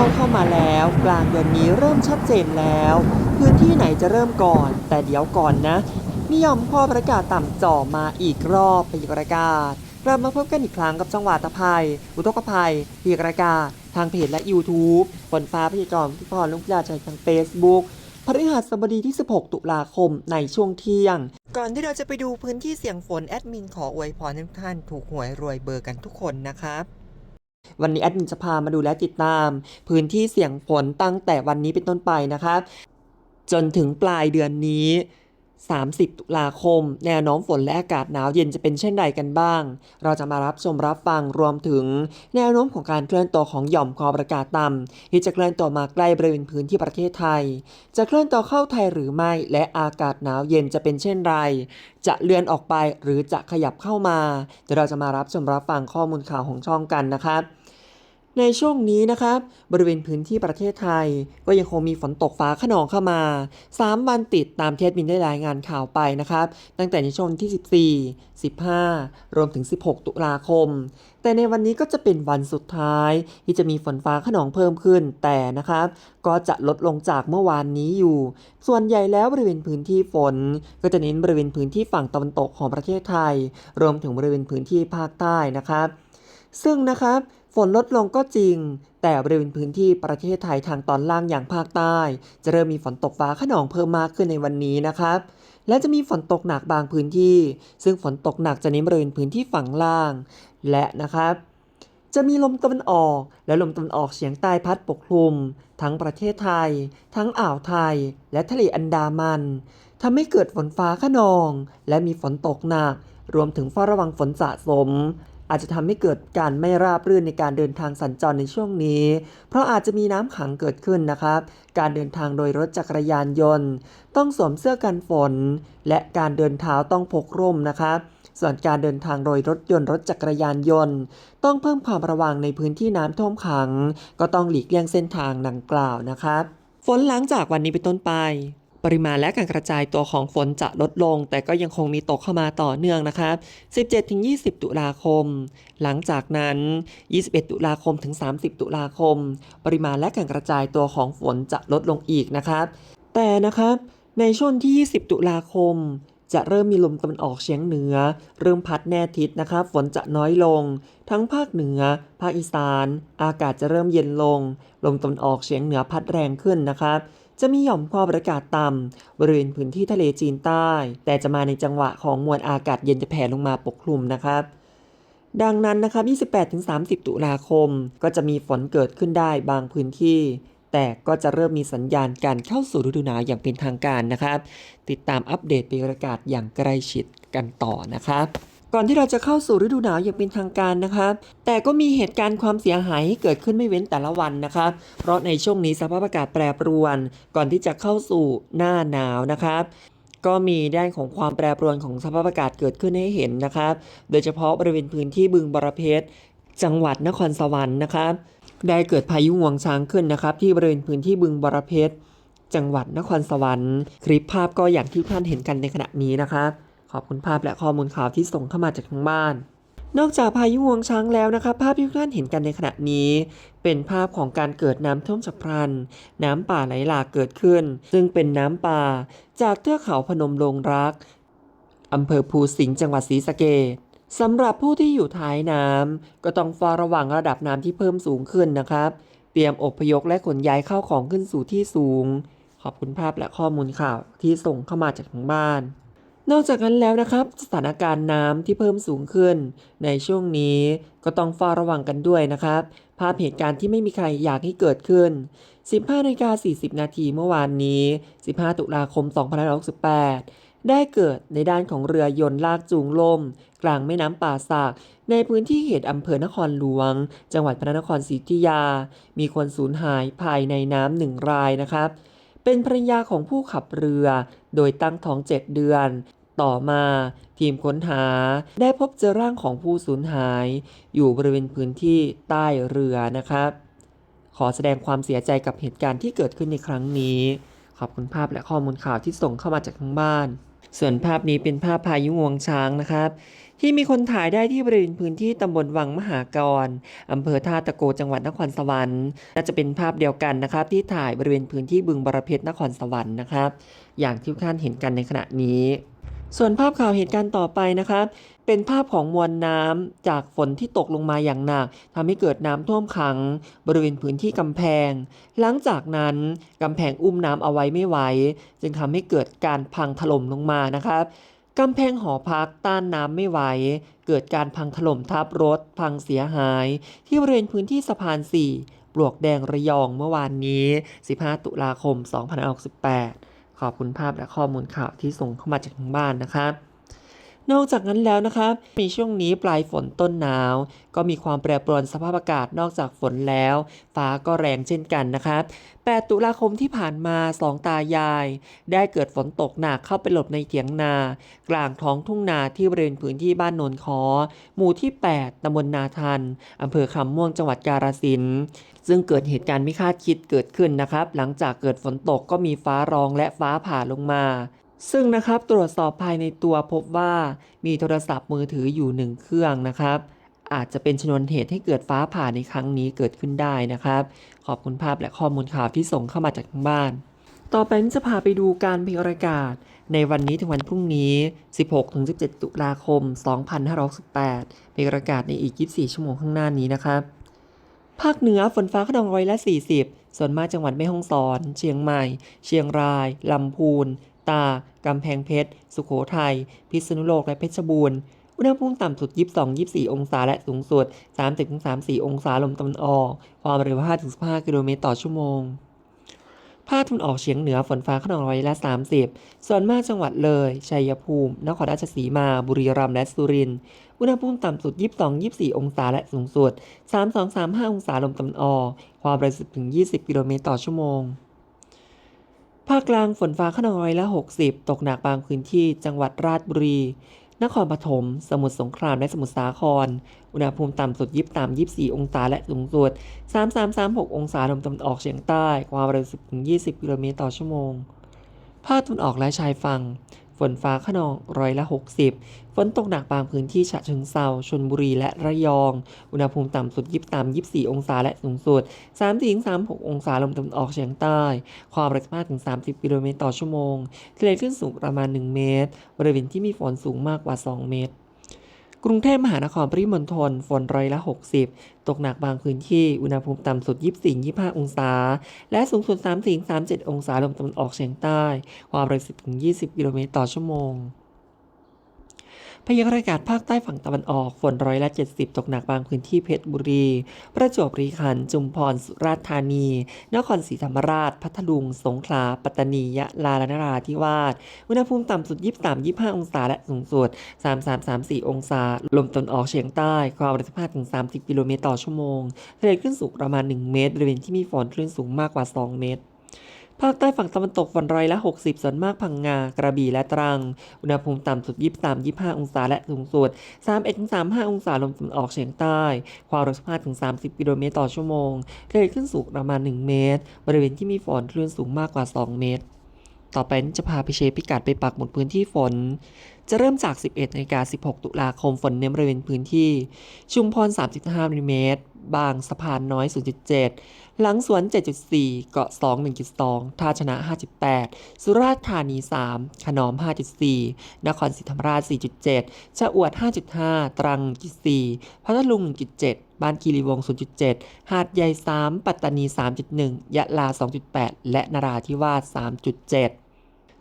าเข้ามาแล้ว กลางเดือนนี้เริ่มชัดเจนแล้ว พื้นที่ไหนจะเริ่มก่อน แต่เดี๋ยวก่อนนะมียอมพอประกาศต่ำจ่อมาอีกรอบปีประกาศกลับมาพบกันอีกครั้งกับจังหวัดตะไคร้อุทกภัยปีประกาศทางเพจและ YouTube ฝนฟ้าพยากรณ์ที่พรลุงพิลาชัยทาง Facebook พฤหัสบดีที่ 16 ตุลาคมในช่วงเที่ยง ก่อนที่เราจะไปดูพื้นที่เสี่ยงฝนแอดมินขออวยพรทุกท่านถูกหวยรวยเบอร์กันทุกคนนะครับ วันนี้แอดมินจะพามาดูและติดตาม พื้นที่เสี่ยงฝนตั้งแต่วันนี้เป็นต้นไปนะครับ จนถึงปลายเดือนนี้ 30 ตุลาคม แนวโน้มฝนและอากาศหนาวเย็นจะเป็นเช่นใดกันบ้าง เราจะมารับชมรับฟังรวมถึง แนวโน้มของการเคลื่อนตัวของหย่อมความกดต่ำที่จะเคลื่อนตัวมาใกล้บริเวณพื้นที่ประเทศไทย จะเคลื่อนตัวเข้าไทยหรือไม่ และอากาศหนาวเย็นจะเป็นเช่นไร จะเลื่อนออกไปหรือจะขยับเข้ามาเดี๋ยวเราจะมารับชมรับฟังข้อมูลข่าวของช่องกันนะครับ ในช่วงนี้นะครับบริเวณพื้นที่ประเทศไทย ก็ยังคงมีฝนตกฟ้าขนองเข้ามา 3 วันติดตามเที่แอดมินได้รายงานข่าวไปนะครับ ตั้งแต่ในช่วงที่ 14 15 รวมถึง 16 ตุลาคม แต่ในวันนี้ก็จะเป็นวันสุดท้าย ที่จะมีฝนฟ้าขนองเพิ่มขึ้น แต่นะครับ ก็จะลดลงจากเมื่อวานนี้อยู่ ส่วนใหญ่แล้วบริเวณพื้นที่ฝน ก็จะเน้นบริเวณพื้นที่ฝั่งตะวันตกของประเทศไทย รวมถึงบริเวณพื้นที่ภาคใต้นะครับ ซึ่งนะครับ ฝนลดลงก็จริง แต่บริเวณพื้นที่ประเทศไทยทางตอนล่างอย่างภาคใต้ จะเริ่มมีฝนตกฟ้าขนองเพิ่มมากขึ้นในวันนี้นะครับ และจะมีฝนตกหนักบางพื้นที่ ซึ่งฝนตกหนักจะเน้นบริเวณพื้นที่ฝั่งล่าง และนะครับ จะมีลมตะวันออก และลมตะวันออกเฉียงใต้พัดปกคลุม ทั้งประเทศไทย ทั้งอ่าวไทย และทะเลอันดามันทำให้เกิดฝนฟ้าขนอง และมีฝนตกหนัก รวมถึงเฝ้าระวังฝนสะสม อาจจะทำให้เกิดการไม่ราบรื่นในการเดินทางสัญจรในช่วงนี้ เพราะอาจจะมีน้ำขังเกิดขึ้นนะครับ การเดินทางโดยรถจักรยานยนต์ ต้องสวมเสื้อกันฝน และการเดินเท้าต้องพกร่มนะครับส่วนการเดินทางโดยรถยนต์รถจักรยานยนต์ ต้องเพิ่มความระวังในพื้นที่น้ำท่วมขัง ก็ต้องหลีกเลี่ยงเส้นทางดังกล่าวนะครับ ฝนหลังจากวันนี้เป็นต้นไป ปริมาณและการกระจายตัวของฝนจะลดลง แต่ก็ยังคงมีตกเข้ามาต่อเนื่องนะครับ 17-20 ตุลาคม หลังจากนั้น 21 ตุลาคมถึง 30 ตุลาคม ปริมาณและการกระจายตัวของฝนจะลดลงอีกนะครับ แต่นะครับในช่วงที่ 20 ตุลาคม จะเริ่มมีลมตะวันออกเฉียงเหนือ เริ่มพัดแน่ทิศนะครับ ฝนจะน้อยลง ทั้งภาคเหนือ ภาคอีสาน อากาศจะเริ่มเย็นลง ลมตะวันออกเฉียงเหนือพัดแรงขึ้นนะครับ จะมีหย่อมความกดอากาศต่ำบริเวณพื้นที่ทะเลจีนใต้ แต่จะมาในจังหวะของมวลอากาศเย็นจะแผ่ลงมาปกคลุมนะครับดังนั้นนะครับ28-30 ตุลาคม ก็จะมีฝนเกิดขึ้นได้บางพื้นที่ แต่ก็จะเริ่มมีสัญญาณการเข้าสู่ฤดูหนาวอย่างเป็นทางการนะครับ ติดตามอัปเดตบรรยากาศอย่างใกล้ชิดกันต่อนะครับ ก่อนที่เราจะเข้าสู่ฤดูหนาวอย่างเป็นทางการนะครับแต่ก็มีเหตุการณ์ความเสียหายเกิดขึ้นไม่เว้นแต่ละวันนะครับเพราะในช่วงนี้สภาพอากาศแปรปรวน ก่อนที่จะเข้าสู่หน้าหนาวนะครับก็มีด้านของความแปรปรวนของสภาพอากาศเกิดขึ้นให้เห็นนะครับ โดยเฉพาะบริเวณพื้นที่บึงบรเพชรจังหวัดนครสวรรค์นะครับได้เกิดพายุงวงช้างขึ้นนะครับ ที่บริเวณพื้นที่บึงบรเพชรจังหวัดนครสวรรค์ คลิปภาพก็อย่างที่ท่านเห็นกันในขณะนี้นะครับ ขอบคุณภาพและข้อมูลข่าวที่ส่งเข้ามาจากทางบ้าน นอกจากพายุงวงช้างแล้วนะครับภาพที่ทุกท่านเห็นกันในขณะนี้ เป็นภาพของการเกิดน้ำท่วมฉับพลัน น้ำป่าไหลหลากเกิดขึ้น ซึ่งเป็นน้ำป่าจากเทือกเขาพนมลงรักอำเภอภูสิงห์จังหวัดศรีสะเกษสำหรับผู้ที่อยู่ท้ายน้ำก็ต้องเฝ้าระวังระดับน้ำที่เพิ่มสูงขึ้นนะครับ เตรียมอพยพและขนย้ายเข้าของขึ้นสู่ที่สูง ขอบคุณภาพและข้อมูลข่าวที่ส่งเข้ามาจากทางบ้าน นอกจากนั้นแล้วนะครับ สถานการณ์น้ำที่เพิ่มสูงขึ้น ในช่วงนี้ก็ต้องเฝ้าระวังกันด้วยนะครับ ภาพเหตุการณ์ที่ไม่มีใครอยากให้เกิดขึ้น 15นาฬิกา40 นาทีเมื่อวานนี้ 15 ตุลาคม 2568 ได้เกิดในด้านของเรือยนต์ลากจูงล่ม กลางแม่น้ำป่าสักในพื้นที่เขตอำเภอนครหลวง จังหวัดพระนครศรีอยุธยา มีคนสูญหายภายในน้ำหนึ่งรายนะครับเป็นภรรยาของผู้ขับเรือ โดยตั้งท้อง7เดือน ต่อมาทีมค้นหาได้พบเจอร่างของผู้สูญหาย อยู่บริเวณพื้นที่ใต้เรือนะครับ ขอแสดงความเสียใจกับเหตุการณ์ที่เกิดขึ้นในครั้งนี้ ขอบคุณภาพและข้อมูลข่าวที่ส่งเข้ามาจากทางบ้าน ส่วนภาพนี้เป็นภาพพายุงวงช้างนะครับ ที่มีคนถ่ายได้ที่บริเวณพื้นที่ตำบลวังมหากรอำเภอท่าตะโกจังหวัดนครสวรรค์น่าจะเป็นภาพเดียวกันนะครับ ที่ถ่ายบริเวณพื้นที่บึงบรเพชรนครสวรรค์นะครับ อย่างที่ทุกท่านเห็นกันในขณะนี้ ส่วนภาพข่าวเหตุการณ์ต่อไปนะครับ เป็นภาพของมวลน้ำจากฝนที่ตกลงมาอย่างหนักทำให้เกิดน้ำท่วมขัง บริเวณพื้นที่กำแพง หลังจากนั้นกำแพงอุ้มน้ำเอาไว้ไม่ไหว จึงทำให้เกิดการพังถล่มลงมานะครับกำแพงหอพักต้านน้ำไม่ไหว เกิดการพังถล่มทับรถ พังเสียหาย ที่บริเวณพื้นที่สะพาน 4 ปลวกแดงระยองเมื่อวานนี้ 15 ตุลาคม 2568 ขอบคุณภาพและข้อมูลข่าวที่ส่งเข้ามาจากทางบ้านนะครับ นอกจากนั้นแล้วนะครับมีช่วงนี้ปลายฝนต้นหนาว ก็มีความแปรปรวนสภาพอากาศนอกจากฝนแล้ว ฟ้าก็แรงเช่นกันนะครับ8ตุลาคมที่ผ่านมาสองตายาย ได้เกิดฝนตกหนักเข้าไปหลบในเถียงนา กลางท้องทุ่งนาที่บริเวณพื้นที่บ้านโนนคอ หมู่ที่ 8ตำบลนาทันอำเภอคำม่วงจังหวัดกาฬสินธุ์ซึ่งเกิดเหตุการณ์ไม่คาดคิดเกิดขึ้นนะครับ หลังจากเกิดฝนตกก็มีฟ้าร้องและฟ้าผ่าลงมา ซึ่งนะครับตรวจสอบภายในตัวพบว่ามีโทรศัพท์มือถืออยู่หนึ่งเครื่องนะครับ อาจจะเป็นชนวนเหตุให้เกิดฟ้าผ่าในครั้งนี้เกิดขึ้นได้นะครับ ขอบคุณภาพและข้อมูลข่าวที่ส่งเข้ามาจากทางบ้าน ต่อไปนี้จะพาไปดูการพยากรณ์อาศ ในวันนี้ถึงวันพรุ่งนี้ 16-17 ตุลาคม 2568พยากรณ์อากาศในอีก 24 ชั่วโมงข้างหน้านี้นะครับภาคเหนือฝนฟ้าขนองร้อยละ 40 ส่วนมากจังหวัดแม่ฮ่องสอน เชียงใหม่ เชียงราย ลำพูน ตากำแพงเพชร สุโขทัย พิษณุโลก และเพชรบูรณ์ อุณหภูมิต่ำสุด 22-24 องศา และสูงสุด 30-34 องศาลมตะวันออก ความเร็ว 5-15 กิโลเมตรต่อชั่วโมง ภาคตะวันออกเฉียงเหนือฝนฟ้าขนองร้อยละ 30 ส่วนมากจังหวัดเลย ชัยภูมิ นครราชสีมา บุรีรัมย์ และสุรินทร์ อุณหภูมิต่ำสุด 22-24 องศา และสูงสุด 32-35 องศาลมตะวันออก ความเร็ว10-20 กิโลเมตรต่อชั่วโมง ภาคกลางฝนฟ้าขนองร้อยละ 60 ตกหนักบางพื้นที่จังหวัดราชบุรี นครปฐม สมุทรสงคราม และสมุทรสาคร อุณหภูมิต่ำสุด 23-24 องศา และสูงสุด 33-36 องศาลมตะวันออกเฉียงใต้ ความเร็ว 10-20 กิโลเมตรต่อชั่วโมง ภาคตะวันออกและชายฝั่ง ฝนฟ้าขนองร้อยละ 60 ฝนตกหนักบางพื้นที่ฉะเชิงเซาชนบุรีและระยอง อุณหภูมิต่ำสุด 23-24 องศาและสูงสุด30-36 องศาลมตะวันออกเฉียงใต้ ความเร็วถึง 30 กิโลเมตรต่อชั่วโมงทะเลคลื่นสูงประมาณ 1 เมตร บริเวณที่มีฝนสูงมากกว่า 2 เมตร กรุงเทพมหานครปริมณฑลฝนร้อยละ 60 ตกหนักบางพื้นที่ อุณหภูมิต่ำสุด 24-25 องศา และสูงสุด30-37 องศาลมตะวันออกเฉียงใต้ ความเร็ว10-20 กิโลเมตรต่อชั่วโมง พยากรณ์อากาศภาคใต้ฝั่งตะวันออกฝนร้อยละ 70 ตกหนักบางพื้นที่เพชรบุรี ประจวบรีขันธ์จุมพรสุราษฎร์ธานี นครศรีธรรมราช พัทลุง สงขลา ปัตตานี ยะลาและนราธิวาส อุณหภูมิต่ำสุด 23-25 องศาและสูงสุด 33-34 องศา ลมตะวันออกเฉียงใต้ ความเร็ว15-30 กิโลเมตรต่อชั่วโมงทะเลคลื่นสูงประมาณ 1 เมตร บริเวณที่มีฝนคลื่นสูงมากกว่า 2 เมตร ภาคใต้ฝั่งตะวันตกฝนร้อยละ 60 ส่วนมากพังงา กระบี่และตรัง อุณหภูมิต่ำสุด 23-25 องศาและสูงสุด 31-35 องศาลมตะวันออกเฉียงใต้ ความเร็ว15-30 กิโลเมตรต่อชั่วโมงทะเลคลื่นสูงประมาณ 1 เมตร บริเวณที่มีฝนคลื่นสูงมากกว่า 2 เมตร ต่อไปนี้จะพาไปเช็คพิกัดไปปักหมุดพื้นที่ฝน จะเริ่มจาก 11นาฬิกา16 ตุลาคมฝนเน้นบริเวณพื้นที่ ชุมพร 35มิลลิเมตร บางสะพานน้อย 0.7 หลังสวน 7.4 เกาะ 2 1.2 ท่าชนะ 5.8 สุราษฎร์ธานี 3 ขนอม 5.4 นครศรีธรรมราช 4.7 ชะอวด 5.5 ตรัง 1.4 พัทลุง 1.7 บ้านคีรีวง 0.7 หาดใหญ่ 3 ปัตตานี 3.1 ยะลา 2.8 และนราธิวาส 3.7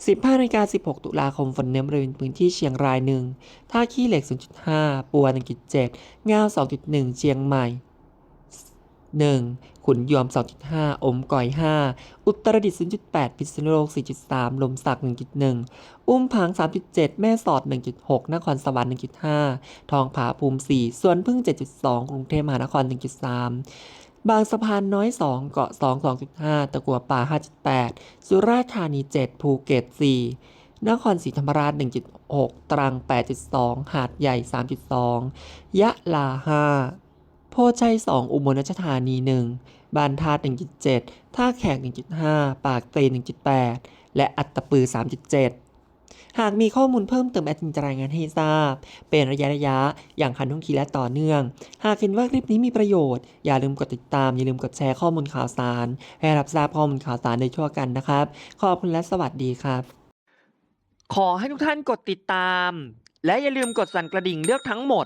15นาฬิกา16 ตุลาคม ฝนเน้นบริเวณพื้นที่เชียงราย1ท่าขี้เหล็ก 0.5 ปัว 1.7 งาว 2.1 เชียงใหม่ 1 ขุนยวม2.5 อมก่อย 5 อุตรดิตถ์0.8 พิษณุโลก 4.3 ลมสัก 1.1 อุ้มผาง 3.7 แม่สอด 1.6 นครสวรรค์ 1.5 ทองผาภูมิ 4 สวนพึ่ง 7.2 กรุงเทพมหานคร 1.3บางสะพานน้อย 2 เกาะ 2 2.5 ตะกัวป่า 5.8 สุราษฎร์ธานี 7 ภูเก็ต 4 นครศรีธรรมราช 1.6 ตรัง 8.2 หาดใหญ่ 3.2 ยะลา 5 โพชัย 2 อุบลราชธานี 1 บานทาด1.7 ท่าแขก 1.5 ปากเตย1.8 และอัตตปือ 3.7 หากมีข้อมูลเพิ่มเติมแอดมินจะรายงานให้ทราบ เป็นระยะระยะๆอย่างคันทุ่งทีและต่อเนื่อง หากเห็นว่าคลิปนี้มีประโยชน์ อย่าลืมกดติดตาม อย่าลืมกดแชร์ข้อมูลข่าวสาร ให้รับทราบข้อมูลข่าวสารโดยทั่วกันนะครับ ขอบคุณและสวัสดีครับ ขอให้ทุกท่านกดติดตาม และอย่าลืมกดสั่นกระดิ่งเลือกทั้งหมด